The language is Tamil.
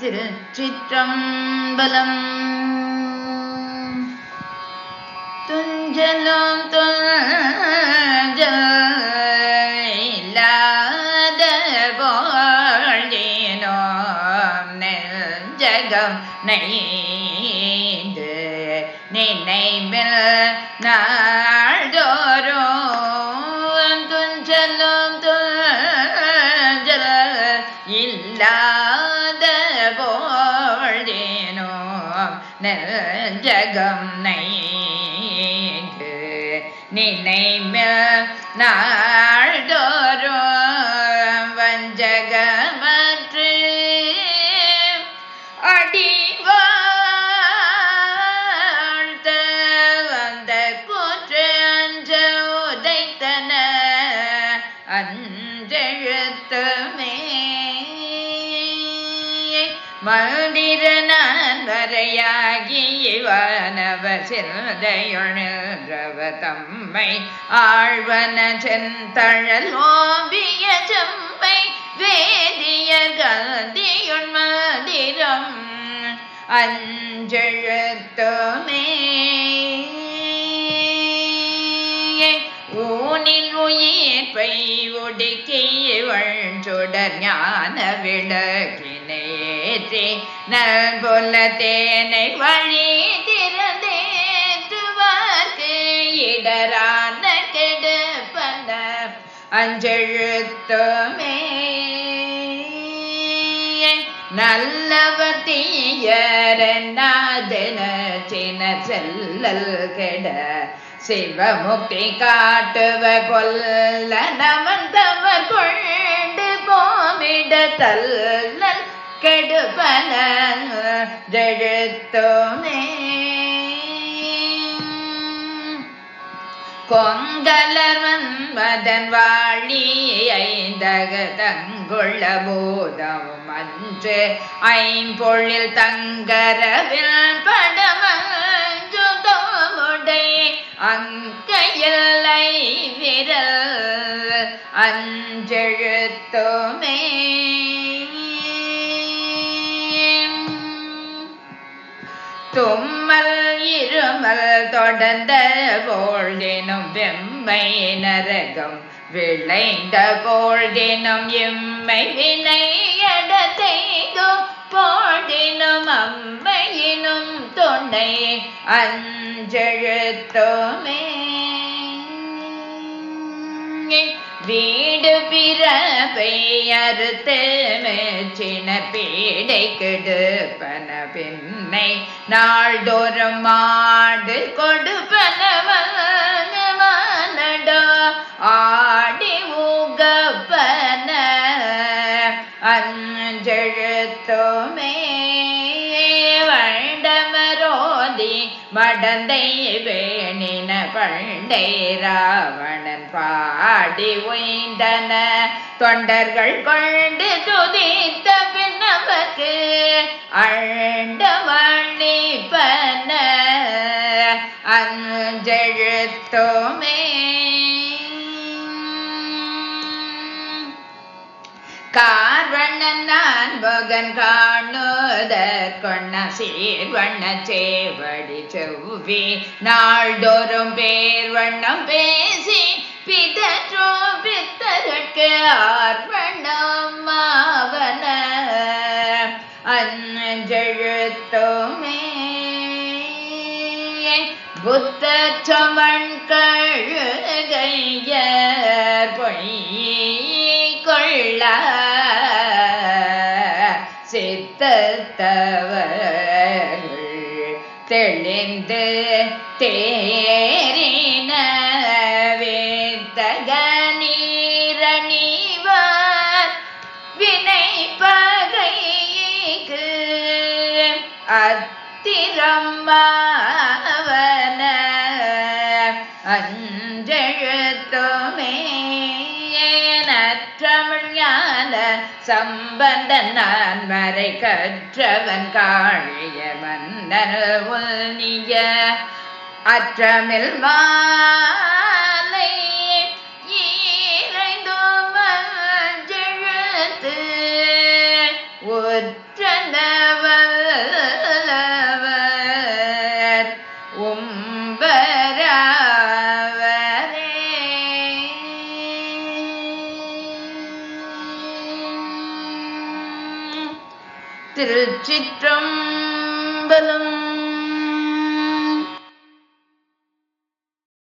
திருச்சிற்றம்பலம். துஞ்சலும் துஞ்சல் போழினோம் நெஞ்சகம் நெய்து நினைவில் நான் இல்லாத போழ்கினோம் நெஞ்சகம் நைந்து நினைவில் நான் மந்திர நான் வரையாகி இவனவ சிந்தையுணர்வ தம்மை ஆழ்வன செந்தழல் ஓம்பிய செம்பை வேதிய கந்தியுண் மந்திரம் அஞ்செழுத்துமே. ஊனில் உயிர் பை ஒடுக்கி வழ்சுடர் ஞான விளக்கி விளக்கினேற்றி நல்பொல்ல தேனை வழி திறந்தேற்றுவார்க்கு இடரான கெடுப்பன அஞ்செழுத்துமே. நல்லவர் தீயரநாதன சின செல்லல் கெட. சிவமுக்தி காட்டுவ கொல்ல நமந்தவர் கொண்டு போமிட தல்லல் கெடுப்பன ஜெழுத்தோனே கொங்கலவன் மதன் வாழி ஐந்தகதங்குள்ள தங்குள்ள போதமும் அன்று ஐம்பொழில் தங்கரவில் படமஞ்சுதமுடை அங்கையில்லை விரல் அஞ்செழுத்தோமே. தும்மல் இருமல் தொடர்ந்த போழ்தினும் வெம்மை நரகம் விளைந்த போழ்தினும் எம்மை வினை செய்தோ போழ்தினும் அம்மையினும் தொண்டை அஞ்செழுத்துமே. வீடு பிறவை அறுத்து மெச்சின பீடை கெடுப்பன பின்னை நாள்தோறும் மாடு கொடுப்பன வாங்கமானடா ஆடி ஊகப்பன அஞ்செழுத்துமே வண்டமரோதி மடந்தை வேணின பண்டை ராவணன் பாடி உய்ந்தன. தொண்டர்கள் கொண்டு துதித்த பின் நமக்கு அண்ட அஞ்செழுத்தோமே. கா வண்ணன் பகன் காணுதற் கொண்ண சீர்வண்ண சேவடி செவ்வி நாள்தோறும் பேர் வண்ணம் பேசி பிதற்றோ பித்தருக்கு ஆர்வண்ணம் மாவன அஞ்செழுத்துமே புத்த சமன் கழுகையர் பொய் கொள்ள சித்தத்தவர்கள் தெளிந்து தேரின வேத்தக நீரணிவார் வினை பகைக்கு அத்திரம்மாவன அன் ஞான சம்பந்தன் நான் மறை கற்றவன் காழிய மன்னன் உன்னிய அற்றமில் மாலை திருச்சிற்றம்பலம்.